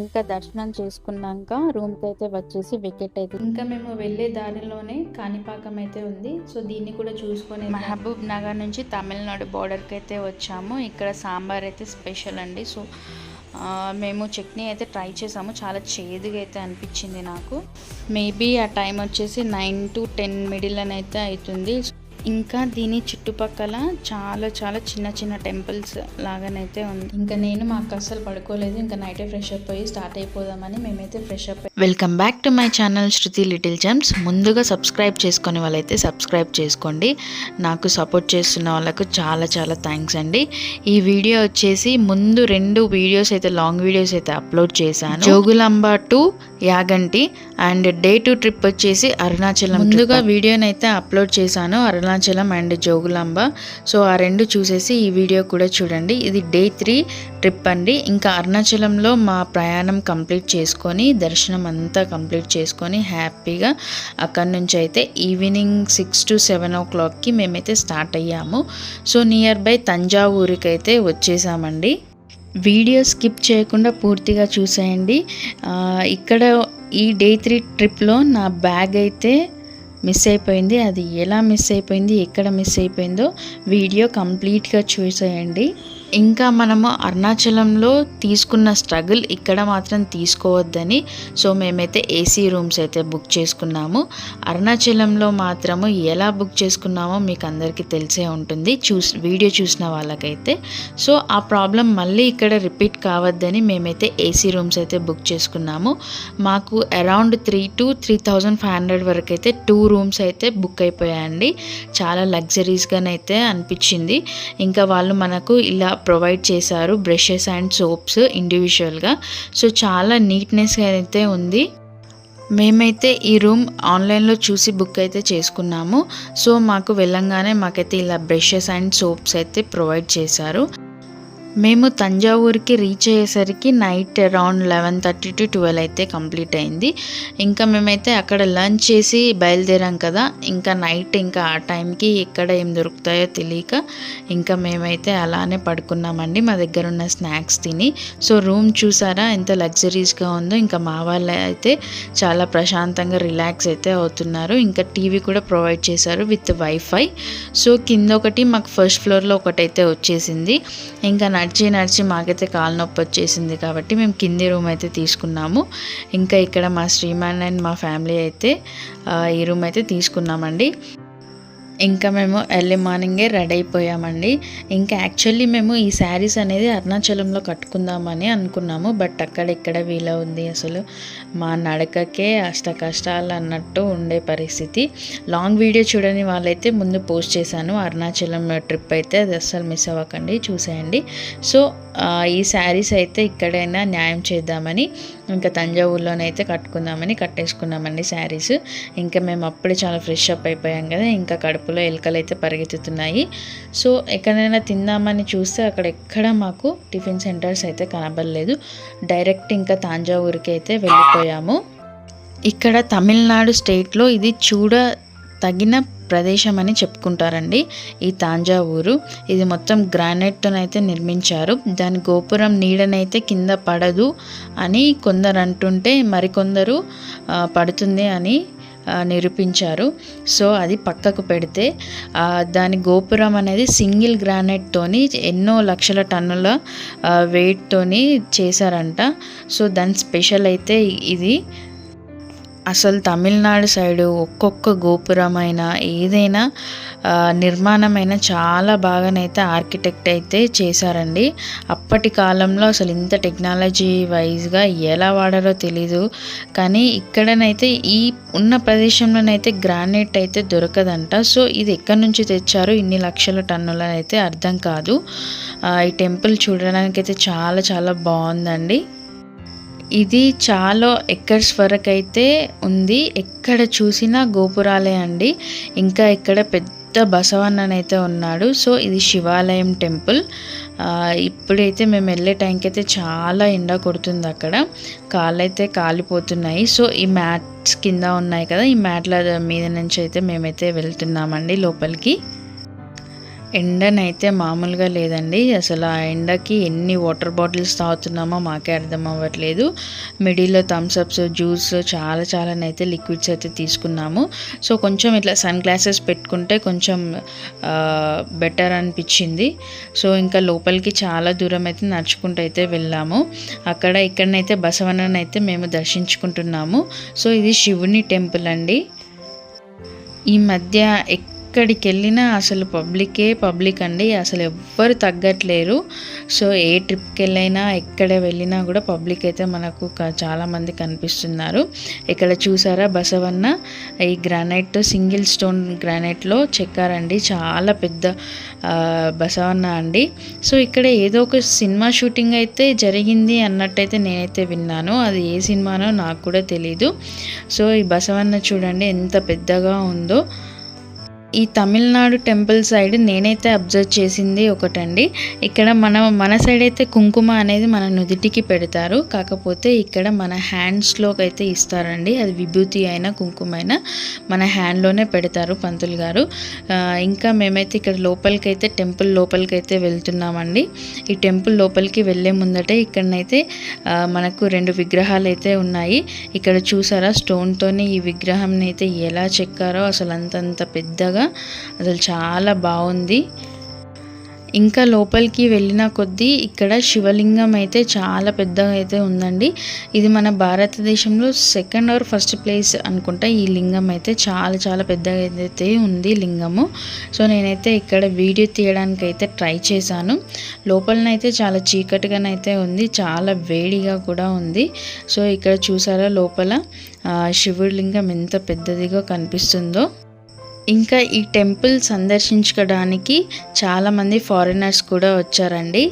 ఇంకా దర్శనం చేసుకున్నాక రూమ్కి అయితే వచ్చేసి వికెట్ అయితే ఇంకా మేము వెళ్ళే దారిలోనే కాణిపాకం అయితే ఉంది. సో దీన్ని కూడా చూసుకొని మహబూబ్ నగర్ నుంచి తమిళనాడు బార్డర్కి అయితే వచ్చాము. ఇక్కడ సాంబార్ అయితే స్పెషల్ అండి. సో మేము చట్నీ అయితే ట్రై చేసాము. చాలా చేదుగా అయితే అనిపించింది నాకు. మేబీ ఆ టైం వచ్చేసి నైన్ టు టెన్ మిడిల్ అని అయితే అవుతుంది. ఇంకా దీని చుట్టుపక్కల చాలా చాలా చిన్న చిన్న టెంపుల్స్ లాగానైతే ఉంది. ఇంకా నేను మాకు అస్సలు పడుకోలేదు. ఇంకా నైటే ఫ్రెష్ అప్ అయ్యి స్టార్ట్ అయిపోదామని మేమైతే fresh up welcome back to my channel Shruti little gems ముందుగా సబ్స్క్రైబ్ చేసుకునే వాళ్ళైతే సబ్స్క్రైబ్ చేసుకోండి. నాకు సపోర్ట్ చేస్తున్న వాళ్ళకు చాలా చాలా థ్యాంక్స్ అండి. ఈ వీడియో వచ్చేసి ముందు రెండు వీడియోస్ అయితే లాంగ్ వీడియోస్ అయితే అప్లోడ్ చేశాను. Jogulamba to Yaganti and day two trip వచ్చేసి అరుణాచలం ముందుగా వీడియోని అయితే అప్లోడ్ చేశాను అరుణాచలం అండ్ జోగులాంబ. సో ఆ రెండు చూసేసి ఈ వీడియో కూడా చూడండి. ఇది డే త్రీ ట్రిప్ అండి. ఇంకా అరుణాచలంలో మా ప్రయాణం కంప్లీట్ చేసుకొని దర్శనం అంతా కంప్లీట్ చేసుకొని హ్యాపీగా అక్కడి నుంచి అయితే evening six to seven o క్లాక్కి మేమైతే స్టార్ట్ అయ్యాము. సో నియర్ బై తంజావూరుకి అయితే వచ్చేసామండి. వీడియో స్కిప్ చేయకుండా పూర్తిగా చూసేయండి. ఇక్కడ ఈ డే త్రీ ట్రిప్లో నా బ్యాగ్ అయితే మిస్ అయిపోయింది. అది ఎలా మిస్ అయిపోయింది ఎక్కడ మిస్ అయిపోయిందో వీడియో కంప్లీట్గా చూసేయండి. ఇంకా మనము అరుణాచలంలో తీసుకున్న స్ట్రగుల్ ఇక్కడ మాత్రం తీసుకోవద్దని సో మేమైతే ఏసీ రూమ్స్ అయితే బుక్ చేసుకున్నాము. అరుణాచలంలో మాత్రము ఎలా బుక్ చేసుకున్నామో మీకు అందరికీ తెలిసే ఉంటుంది చూసి వీడియో చూసిన వాళ్ళకైతే. సో ఆ ప్రాబ్లం మళ్ళీ ఇక్కడ రిపీట్ కావద్దని మేమైతే ఏసీ రూమ్స్ అయితే బుక్ చేసుకున్నాము. మాకు around three to three thousand five hundred వరకు అయితే టూ రూమ్స్ అయితే బుక్ అయిపోయాయండి. చాలా లగ్జరీస్గానైతే అనిపించింది. ఇంకా వాళ్ళు మనకు ఇలా ప్రొవైడ్ చేశారు బ్రషెస్ అండ్ సోప్స్ ఇండివిజువల్గా సో చాలా నీట్నెస్గా అయితే ఉంది. మేమైతే ఈ రూమ్ ఆన్లైన్లో చూసి బుక్ అయితే చేసుకున్నాము. సో మాకు వెళ్ళంగానే మాకైతే ఇలా బ్రషెస్ అండ్ సోప్స్ అయితే ప్రొవైడ్ చేశారు. మేము తంజావూరుకి రీచ్ అయ్యేసరికి night around eleven thirty to twelve అయితే కంప్లీట్ అయింది. ఇంకా మేమైతే అక్కడ లంచ్ చేసి బయలుదేరాం కదా. ఇంకా నైట్ ఇంకా ఆ టైంకి ఎక్కడ ఏం దొరుకుతాయో తెలియక ఇంకా మేమైతే అలానే పడుకున్నామండి. మా దగ్గర ఉన్న స్నాక్స్ తిని. సో రూమ్ చూసారా? ఎంత లగ్జరీస్గా ఉందో. ఇంకా మా వాళ్ళు అయితే చాలా ప్రశాంతంగా రిలాక్స్ అయితే అవుతున్నారు. ఇంకా టీవీ కూడా ప్రొవైడ్ చేశారు విత్ వైఫై సో కింద ఒకటి మాకు ఫస్ట్ ఫ్లోర్లో ఒకటైతే వచ్చేసింది. ఇంకా నడిచి నడిచి మాకైతే కాలు నొప్పి వచ్చేసింది కాబట్టి మేము కింది రూమ్ అయితే తీసుకున్నాము. ఇంకా ఇక్కడ మా శ్రీమాన్ అండ్ మా ఫ్యామిలీ అయితే ఈ రూమ్ అయితే తీసుకున్నామండి. ఇంకా మేము ఎర్లీ మార్నింగే రెడీ అయిపోయామండి. ఇంకా యాక్చువల్లీ మేము ఈ శారీస్ అనేది అరుణాచలంలో కట్టుకుందామని అనుకున్నాము. బట్ అక్కడ ఇక్కడ వీల ఉంది అసలు? మా నడకకే అష్ట కష్టాలు అన్నట్టు ఉండే పరిస్థితి. లాంగ్ వీడియో చూడని వాళ్ళైతే ముందు పోస్ట్ చేశాను. అరుణాచలం ట్రిప్ అయితే అది అస్సలు మిస్ అవ్వకండి చూసేయండి. సో ఈ శారీస్ అయితే ఇక్కడైనా న్యాయం చేద్దామని ఇంకా తంజావూరులోనైతే కట్టుకుందామని కట్టేసుకున్నామండి శారీస్. ఇంకా మేము అప్పుడే చాలా ఫ్రెష్ అప్ అయిపోయాం కదా ఇంకా కడుపులో ఎలుకలు అయితే పరిగెత్తుతున్నాయి. సో ఎక్కడైనా తిందామని చూస్తే అక్కడ ఎక్కడ మాకు టిఫిన్ సెంటర్స్ అయితే కనబడలేదు. డైరెక్ట్ ఇంకా తాంజావూరుకి అయితే వెళ్ళిపోయాము. ఇక్కడ తమిళనాడు స్టేట్లో ఇది చూడ తగిన ప్రదేశం అని చెప్పుకుంటారండి. ఈ తాంజావూరు ఇది మొత్తం గ్రానైట్తోనైతే నిర్మించారు. దాని గోపురం నీడనైతే కింద పడదు అని కొందరు అంటుంటే మరికొందరు పడుతుంది అని నిరూపించారు. సో అది పక్కకు పెడితే దాని గోపురం అనేది సింగిల్ గ్రానైట్తోని ఎన్నో లక్షల టన్నుల వెయిట్తోని చేశారంట. సో దాని స్పెషల్ అయితే ఇది. అసలు తమిళనాడు సైడు ఒక్కొక్క గోపురమైన ఏదైనా నిర్మాణమైన చాలా బాగానైతే ఆర్కిటెక్ట్ అయితే చేశారండి. అప్పటి కాలంలో అసలు ఇంత టెక్నాలజీ వైజ్గా ఎలా వాడారో తెలీదు. కానీ ఇక్కడనైతే ఈ ఉన్న ప్రదేశంలోనైతే గ్రానైట్ అయితే దొరకదంట. సో ఇది ఎక్కడి నుంచి తెచ్చారో? ఇన్ని లక్షల టన్నులనైతే అయితే అర్థం కాదు. ఈ టెంపుల్ చూడడానికైతే చాలా చాలా బాగుందండి. ఇది చాలా ఎక్కర్స్ వరకు అయితే ఉంది. ఎక్కడ చూసినా గోపురాలే అండి. ఇంకా ఇక్కడ పెద్ద బసవన్ననైతే ఉన్నాడు. సో ఇది శివాలయం టెంపుల్. ఇప్పుడైతే మేము వెళ్ళే టైంకి అయితే చాలా ఎండ కొడుతుంది అక్కడ. కాళ్ళైతే అయితే కాలిపోతున్నాయి. సో ఈ మ్యాట్స్ కింద ఉన్నాయి కదా ఈ మ్యాట్ల మీద నుంచి అయితే మేమైతే వెళ్తున్నామండి లోపలికి. ఎండనైతే మామూలుగా లేదండి. అసలు ఆ ఎండకి ఎన్ని వాటర్ బాటిల్స్ తాగుతున్నామో మాకే అర్థం అవ్వట్లేదు. మిడిల్లో థమ్స్అప్స్ జ్యూస్ చాలా చాలానైతే లిక్విడ్స్ అయితే తీసుకున్నాము. సో కొంచెం ఇట్లా సన్ గ్లాసెస్ పెట్టుకుంటే కొంచెం బెటర్ అనిపించింది. సో ఇంకా లోపలికి చాలా దూరం అయితే నడుచుకుంటూ అయితే వెళ్ళాము. అక్కడ ఇక్కడనైతే బసవనని అయితే మేము దర్శించుకుంటున్నాము. సో ఇది శివుని టెంపుల్ అండి. ఈ మధ్య ఎక్కడికి వెళ్ళినా అసలు పబ్లికే పబ్లిక్ అండి. అసలు ఎవ్వరు తగ్గట్లేరు. సో ఏ ట్రిప్కి వెళ్ళైనా ఎక్కడ వెళ్ళినా కూడా పబ్లిక్ అయితే మనకు చాలామంది కనిపిస్తున్నారు. ఇక్కడ చూసారా బసవన్న? ఈ గ్రానైట్ సింగిల్ స్టోన్ గ్రానైట్లో చెక్కారండి. చాలా పెద్ద బసవన్న అండి. సో ఇక్కడ ఏదో ఒక సినిమా షూటింగ్ అయితే జరిగింది అన్నట్టయితే నేనైతే విన్నాను. అది ఏ సినిమానో నాకు కూడా తెలీదు. సో ఈ బసవన్న చూడండి ఎంత పెద్దగా ఉందో. ఈ తమిళనాడు టెంపుల్ సైడ్ నేనైతే అబ్జర్వ్ చేసింది ఒకటండి. ఇక్కడ మన మన సైడ్ అయితే కుంకుమ అనేది మన నుదిటికి పెడతారు. కాకపోతే ఇక్కడ మన హ్యాండ్స్లోకి అయితే ఇస్తారండి. అది విభూతి అయినా కుంకుమ అయినా మన హ్యాండ్లోనే పెడతారు పంతులు గారు. ఇంకా మేమైతే ఇక్కడ లోపలికైతే టెంపుల్ లోపలికైతే వెళ్తున్నామండి. ఈ టెంపుల్ లోపలికి వెళ్ళే ముందటే ఇక్కడనైతే మనకు రెండు విగ్రహాలు అయితే ఉన్నాయి. ఇక్కడ చూసారా స్టోన్తోనే ఈ విగ్రహంని అయితే ఎలా చెక్కారో అసలు అంతంత పెద్దగా అసలు చాలా బాగుంది. ఇంకా లోపలికి వెళ్ళిన కొద్దీ ఇక్కడ శివలింగం అయితే చాలా పెద్దగా అయితే ఉందండి. ఇది మన భారతదేశంలో సెకండ్ ఆర్ ఫస్ట్ ప్లేస్ అనుకుంటా ఈ లింగం అయితే చాలా చాలా పెద్దగా అయితే ఉంది లింగము. సో నేనైతే ఇక్కడ వీడియో తీయడానికి అయితే ట్రై చేశాను. లోపలనైతే చాలా చీకటిగానైతే ఉంది చాలా వేడిగా కూడా ఉంది. సో ఇక్కడ చూసారా లోపల? శివుడి లింగం ఎంత పెద్దదిగా కనిపిస్తుందో. ఇంకా ఈ టెంపుల్ సందర్శించుకోవడానికి చాలామంది ఫారినర్స్ కూడా వచ్చారండి.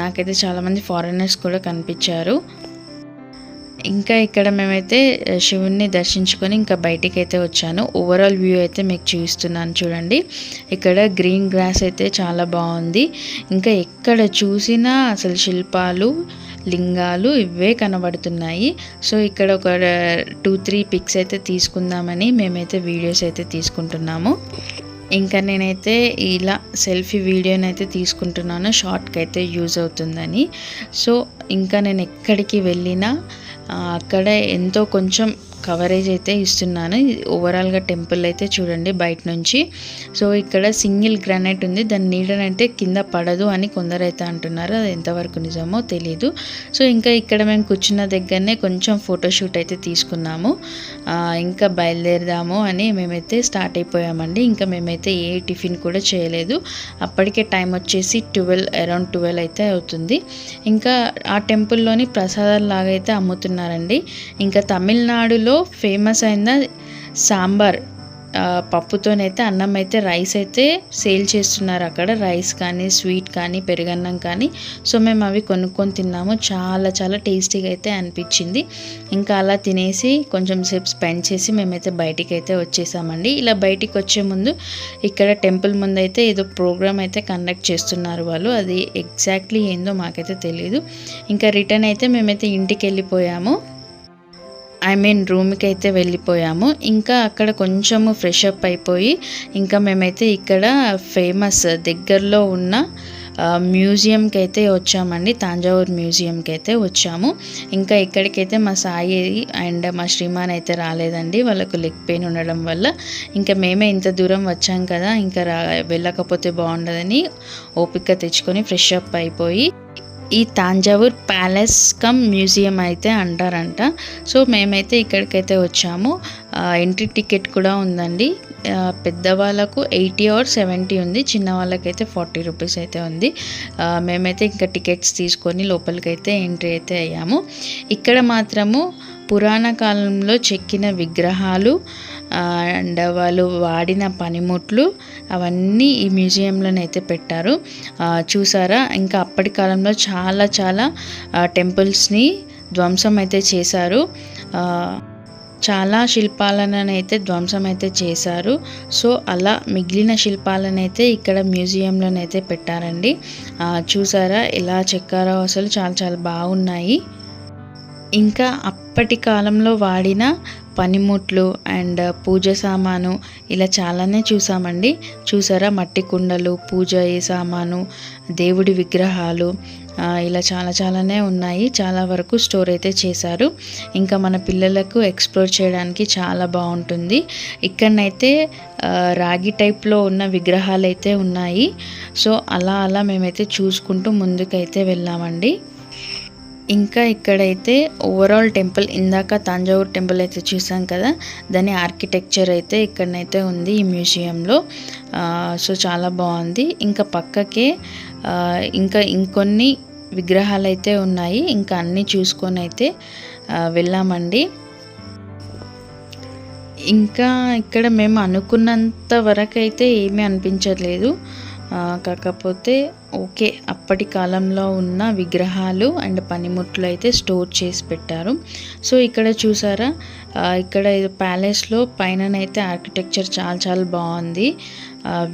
నాకైతే చాలామంది ఫారినర్స్ కూడా కనిపించారు. ఇంకా ఇక్కడ మేమైతే శివుణ్ణి దర్శించుకొని ఇంకా బయటికి అయితే వచ్చాను. ఓవరాల్ వ్యూ అయితే మీకు చూపిస్తున్నాను చూడండి. ఇక్కడ గ్రీన్ గ్రాస్ అయితే చాలా బాగుంది. ఇంకా ఎక్కడ చూసినా అసలు శిల్పాలు లింగాలు ఇవే కనబడుతున్నాయి. సో ఇక్కడ ఒక టూ త్రీ పిక్స్ అయితే తీసుకుందామని మేమైతే వీడియోస్ అయితే తీసుకుంటున్నాము. ఇంకా నేనైతే ఇలా సెల్ఫీ వీడియోని అయితే తీసుకుంటున్నాను. షార్ట్కి అయితే యూజ్ అవుతుందని. సో ఇంకా నేను ఎక్కడికి వెళ్ళినా అక్కడ ఎంతో కొంచెం కవరేజ్ అయితే ఇస్తున్నాను. ఓవరాల్గా టెంపుల్ అయితే చూడండి బయట నుంచి. సో ఇక్కడ సింగిల్ గ్రానైట్ ఉంది. దాని నీడనైతే కింద పడదు అని కొందరైతే అంటున్నారు. అది ఎంతవరకు నిజమో తెలీదు. సో ఇంకా ఇక్కడ మేము కూర్చున్న దగ్గరనే కొంచెం ఫోటోషూట్ అయితే తీసుకున్నాము. ఇంకా బయలుదేరదాము అని మేమైతే స్టార్ట్ అయిపోయామండి. ఇంకా మేమైతే ఏ టిఫిన్ కూడా చేయలేదు. అప్పటికే టైం వచ్చేసి ట్వెల్వ్ అరౌండ్ ట్వెల్వ్ అయితే అవుతుంది. ఇంకా ఆ టెంపుల్లోని ప్రసాదాలు లాగా అయితే అమ్ముతున్నారండి. ఇంకా తమిళనాడులో ఫేమస్ అయిన సాంబార్ పప్పుతోనైతే అన్నం అయితే రైస్ అయితే సేల్ చేస్తున్నారు అక్కడ. రైస్ కానీ స్వీట్ కానీ పెరుగన్నం కానీ. సో మేము అవి కొనుక్కొని తిన్నాము. చాలా చాలా టేస్టీగా అయితే అనిపించింది. ఇంకా అలా తినేసి కొంచెం సేపు స్పెండ్ చేసి మేమైతే బయటికి అయితే వచ్చేసామండి. ఇలా బయటికి వచ్చే ముందు ఇక్కడ టెంపుల్ ముందు అయితే ఏదో ప్రోగ్రామ్ అయితే కండక్ట్ చేస్తున్నారు వాళ్ళు. అది ఎగ్జాక్ట్లీ ఏందో మాకైతే తెలియదు ఇంకా రిటర్న్ అయితే మేమైతే ఇంటికి వెళ్ళిపోయాము. ఐ మీన్ రూమ్కి అయితే వెళ్ళిపోయాము. ఇంకా అక్కడ కొంచెము ఫ్రెష్ అప్ అయిపోయి ఇంకా మేమైతే ఇక్కడ ఫేమస్ దగ్గరలో ఉన్న మ్యూజియంకి అయితే వచ్చామండి. తాంజావూర్ మ్యూజియంకి అయితే వచ్చాము. ఇంకా ఇక్కడికైతే మా సాయి అండ్ మా శ్రీమాన్ అయితే రాలేదండి. వాళ్ళకు లెగ్ పెయిన్ ఉండడం వల్ల ఇంకా మేమే ఇంత దూరం వచ్చాం కదా ఇంకా రా వెళ్ళకపోతే బాగుండదని ఓపిక తెచ్చుకొని ఫ్రెష్ అప్ అయిపోయి ఈ తాంజావూర్ ప్యాలెస్ కమ్ మ్యూజియం అయితే అంటారంట. సో మేమైతే ఇక్కడికైతే వచ్చాము. ఎంట్రీ టికెట్ కూడా ఉందండి. పెద్దవాళ్ళకు ఎయిటీ ఆర్ సెవెంటీ ఉంది. చిన్న వాళ్ళకైతే ఫార్టీ రూపీస్ అయితే ఉంది. మేమైతే ఇంకా టికెట్స్ తీసుకొని లోపలికైతే ఎంట్రీ అయితే అయ్యాము. ఇక్కడ మాత్రము పురాణ కాలంలో చెక్కిన విగ్రహాలు అండ్ వాళ్ళు వాడిన పనిముట్లు అవన్నీ ఈ మ్యూజియంలోనైతే పెట్టారు. చూసారా? ఇంకా అప్పటి కాలంలో చాలా చాలా టెంపుల్స్ని ధ్వంసం అయితే చేశారు చాలా శిల్పాలను అయితే ధ్వంసం అయితే చేశారు. సో అలా మిగిలిన శిల్పాలను అయితే ఇక్కడ మ్యూజియంలోనైతే పెట్టారండి. చూసారా? ఎలా చెక్కారో అసలు చాలా చాలా బాగున్నాయి. ఇంకా అప్పటి కాలంలో వాడిన పనిముట్లు అండ్ పూజ సామాను ఇలా చాలానే చూసామండి. చూసారా? మట్టి కుండలు పూజ ఏ సామాను దేవుడి విగ్రహాలు ఇలా చాలా చాలానే ఉన్నాయి. చాలా వరకు స్టోర్ అయితే చేశారు. ఇంకా మన పిల్లలకు ఎక్స్ప్లోర్ చేయడానికి చాలా బాగుంటుంది. ఇక్కడనైతే రాగి టైప్లో ఉన్న విగ్రహాలు అయితే ఉన్నాయి. సో అలా అలా మేమైతే చూసుకుంటూ ముందుకైతే వెళ్ళామండి. ఇంకా ఇక్కడైతే ఓవరాల్ టెంపుల్ ఇందాక తాంజావూర్ టెంపుల్ అయితే చూసాం కదా దాని ఆర్కిటెక్చర్ అయితే ఇక్కడనైతే ఉంది ఈ మ్యూజియంలో సో చాలా బాగుంది. ఇంకా పక్కకే ఇంకా ఇంకొన్ని విగ్రహాలు అయితే ఉన్నాయి. ఇంకా అన్నీ చూసుకొని అయితే వెళ్ళామండి. ఇంకా ఇక్కడ మేము అనుకున్నంత వరకు అయితే ఏమీ అనిపించట్లేదు. కాకపోతే ఓకే అప్పటి కాలంలో ఉన్న విగ్రహాలు అండ్ పనిముట్లు అయితే స్టోర్ చేసి పెట్టారు. సో ఇక్కడ చూసారా? ఇక్కడ ప్యాలెస్లో పైననైతే ఆర్కిటెక్చర్ చాలా చాలా బాగుంది.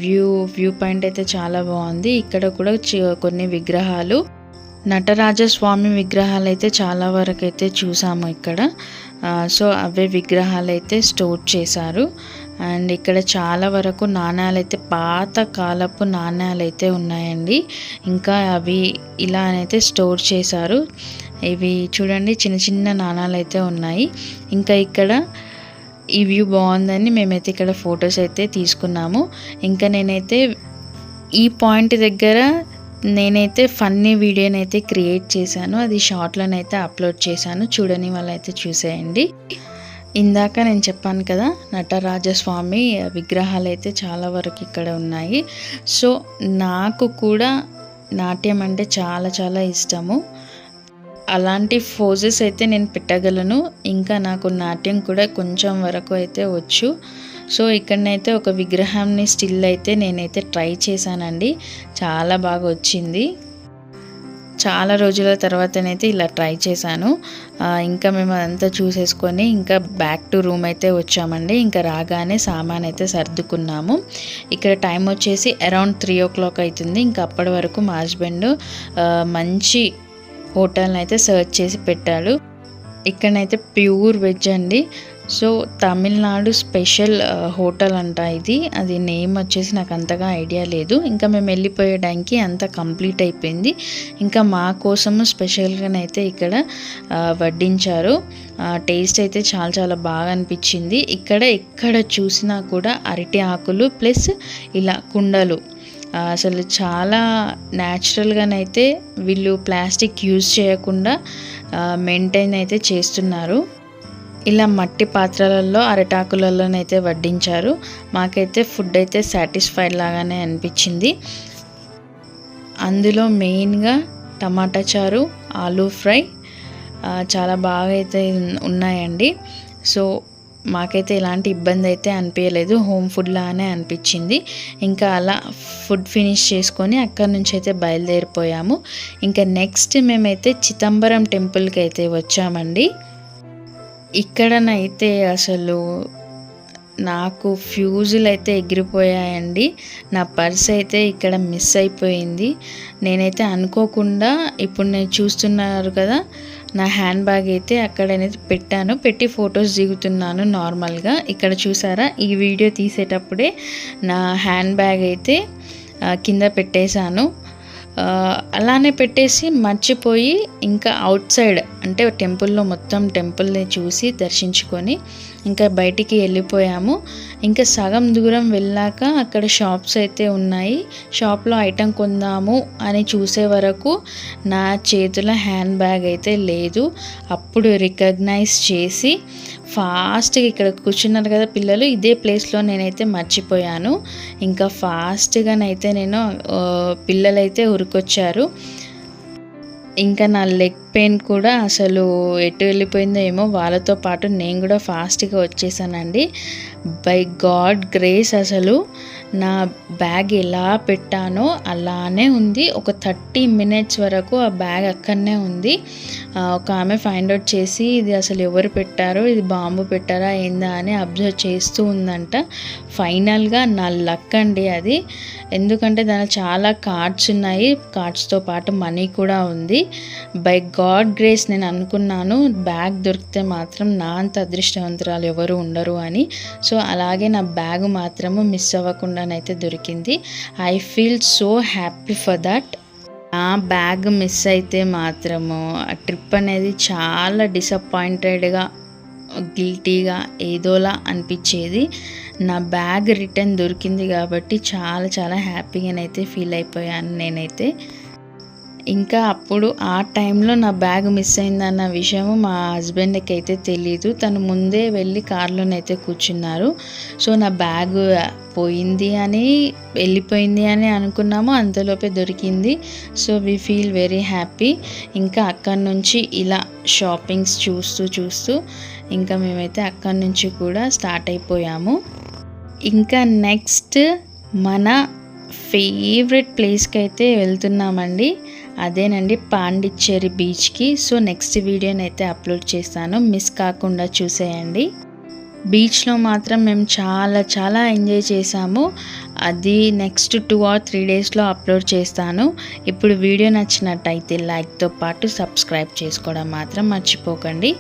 వ్యూ వ్యూ పాయింట్ అయితే చాలా బాగుంది. ఇక్కడ కూడా కొన్ని విగ్రహాలు. నటరాజస్వామి విగ్రహాలు అయితే చాలా వరకు అయితే చూసాము ఇక్కడ. సో అవే విగ్రహాలు అయితే స్టోర్ చేశారు. అండ్ ఇక్కడ చాలా వరకు నాణ్యాలు అయితే పాత కాలపు నాణ్యాలు అయితే ఉన్నాయండి. ఇంకా అవి ఇలా అయితే స్టోర్ చేశారు. ఇవి చూడండి చిన్న చిన్న నాణాలు అయితే ఉన్నాయి. ఇంకా ఇక్కడ ఈ వ్యూ బాగుందని మేమైతే ఇక్కడ ఫొటోస్ అయితే తీసుకున్నాము. ఇంకా నేనైతే ఈ పాయింట్ దగ్గర నేనైతే ఫన్నీ వీడియోని అయితే క్రియేట్ చేశాను. అది షార్ట్లోనైతే అప్లోడ్ చేశాను. చూడని వాళ్ళైతే చూసేయండి. ఇందాక నేను చెప్పాను కదా నటరాజస్వామి విగ్రహాలు అయితే చాలా వరకు ఇక్కడ ఉన్నాయి. సో నాకు కూడా నాట్యం అంటే చాలా చాలా ఇష్టము. అలాంటి ఫోజెస్ అయితే నేను పెట్టగలను. ఇంకా నాకు నాట్యం కూడా కొంచెం వరకు అయితే వచ్చు. సో ఇక్కడనైతే ఒక విగ్రహాన్ని స్టిల్ అయితే నేనైతే ట్రై చేశానండి. చాలా బాగా వచ్చింది. చాలా రోజుల తర్వాతనైతే ఇలా ట్రై చేశాను. ఇంకా మేము అదంతా చూసేసుకొని ఇంకా బ్యాక్ టు రూమ్ అయితే వచ్చామండి. ఇంకా రాగానే సామాన్ అయితే సర్దుకున్నాము. ఇక్కడ టైం వచ్చేసి అరౌండ్ త్రీ ఓ క్లాక్ అవుతుంది ఇంకా అప్పటి వరకు మా హస్బెండ్ మంచి హోటల్ని అయితే సర్చ్ చేసి పెట్టాడు. ఇక్కడనైతే ప్యూర్ వెజ్ అండి. సో తమిళనాడు స్పెషల్ హోటల్ అంట ఇది. అది నేమ్ వచ్చేసి నాకు అంతగా ఐడియా లేదు. ఇంకా మేము వెళ్ళిపోయడానికి అంతా కంప్లీట్ అయిపోయింది. ఇంకా మా కోసము స్పెషల్గానైతే ఇక్కడ వడ్డించారు. టేస్ట్ అయితే చాలా చాలా బాగా అనిపించింది. ఇక్కడ ఎక్కడ చూసినా కూడా అరటి ఆకులు ప్లస్ ఇలా కుండలు. అసలు చాలా న్యాచురల్గానైతే వీళ్ళు ప్లాస్టిక్ యూజ్ చేయకుండా మెయింటైన్ అయితే చేస్తున్నారు. ఇలా మట్టి పాత్రలలో అరటాకులలోనైతే వడ్డించారు. మాకైతే ఫుడ్ అయితే సాటిస్ఫైడ్ లాగానే అనిపించింది. అందులో మెయిన్గా టమాటా చారు ఆలూ ఫ్రై చాలా బాగా అయితే ఉన్నాయండి. సో మాకైతే ఎలాంటి ఇబ్బంది అయితే అనిపించలేదు హోమ్ ఫుడ్ లానే అనిపించింది. ఇంకా అలా ఫుడ్ ఫినిష్ చేసుకొని అక్కడ నుంచి అయితే బయలుదేరిపోయాము. ఇంకా నెక్స్ట్ మేమైతే చిదంబరం టెంపుల్కి అయితే వచ్చామండి. ఇక్కడనైతే అసలు నాకు ఫ్యూజులు అయితే ఎగిరిపోయాయండి. నా పర్స్ అయితే ఇక్కడ మిస్ అయిపోయింది. నేనైతే అనుకోకుండా ఇప్పుడు నేను చూస్తున్నారు కదా నా హ్యాండ్ బ్యాగ్ అయితే అక్కడనైతే పెట్టాను. పెట్టి ఫొటోస్ దిగుతున్నాను నార్మల్గా. ఇక్కడ చూసారా ఈ వీడియో తీసేటప్పుడే నా హ్యాండ్ బ్యాగ్ అయితే కింద పెట్టేశాను. అలానే పెట్టేసి మర్చిపోయి ఇంకా అవుట్ సైడ్ అంటే టెంపుల్లో మొత్తం టెంపుల్ని చూసి దర్శించుకొని ఇంకా బయటికి వెళ్ళిపోయాము. ఇంకా సగం దూరం వెళ్ళాక అక్కడ షాప్స్ అయితే ఉన్నాయి. షాప్లో ఐటెం కొందాము అని చూసే వరకు నా చేతుల హ్యాండ్ బ్యాగ్ అయితే లేదు. అప్పుడు రికగ్నైజ్ చేసి ఫాస్ట్గా ఇక్కడ కూర్చున్నారు కదా పిల్లలు ఇదే ప్లేస్లో నేనైతే మర్చిపోయాను. ఇంకా ఫాస్ట్గానైతే నేను పిల్లలైతే ఉరికొచ్చారు. ఇంకా నా లెగ్ పెయిన్ కూడా అసలు ఎటు వెళ్ళిపోయిందో ఏమో వాళ్ళతో పాటు నేను కూడా ఫాస్ట్గా వచ్చేసానండి. బై గాడ్ గ్రేస్ అసలు. నా బ్యాగ్ ఎలా పెట్టానో అలానే ఉంది. ఒక థర్టీ మినిట్స్ వరకు ఆ బ్యాగ్ అక్కడనే ఉంది. ఒక ఆమె ఫైండ్ అవుట్ చేసి ఇది అసలు ఎవరు పెట్టారో ఇది బాంబు పెట్టారా ఏందా అని అబ్జర్వ్ చేస్తూ ఉందంట. ఫైనల్గా నా లక్ అండి అది. ఎందుకంటే దానిలో చాలా కార్డ్స్ ఉన్నాయి. కార్డ్స్తో పాటు మనీ కూడా ఉంది. బై గాడ్ గ్రేస్ నేను అనుకున్నాను బ్యాగ్ దొరికితే మాత్రం నా అంత అదృష్టవంతురాలు ఎవరు ఉండరు అని. సో అలాగే నా బ్యాగ్ మాత్రము మిస్ అవ్వకుండా అయితే దొరికింది. I feel so happy for that ఆ బ్యాగ్ మిస్ అయితే మాత్రము ఆ ట్రిప్ అనేది చాలా డిసప్పాయింటెడ్గా గిల్టీగా ఏదోలా అనిపించేది. నా బ్యాగ్ రిటర్న్ దొరికింది కాబట్టి చాలా చాలా హ్యాపీగానైతే ఫీల్ అయిపోయాను నేనైతే. ఇంకా అప్పుడు ఆ టైంలో నా బ్యాగ్ మిస్ అయిందన్న విషయం మా హస్బెండ్కి అయితే తెలీదు. తను ముందే వెళ్ళి కార్లోనైతే కూర్చున్నారు. సో నా బ్యాగ్ పోయింది అని వెళ్ళిపోయింది అని అనుకున్నాము. అంతలోపే దొరికింది. So we feel very happy. ఇంకా అక్కడి నుంచి ఇలా షాపింగ్స్ చూస్తూ చూస్తూ ఇంకా మేమైతే అక్కడి నుంచి కూడా స్టార్ట్ అయిపోయాము. ఇంకా నెక్స్ట్ మన ఫేవరెట్ ప్లేస్కి అయితే వెళ్తున్నామండి. అదేనండి పాండిచ్చేరి బీచ్కి. సో నెక్స్ట్ వీడియోని అయితే అప్లోడ్ చేస్తాను. మిస్ కాకుండా చూసేయండి. బీచ్లో మాత్రం మేము చాలా చాలా ఎంజాయ్ చేసాము అది నెక్స్ట్ టూ ఆర్ త్రీ డేస్లో అప్లోడ్ చేస్తాను. ఇప్పుడు వీడియో నచ్చినట్టయితే లైక్తో పాటు సబ్స్క్రైబ్ చేసుకోవడం మాత్రం మర్చిపోకండి.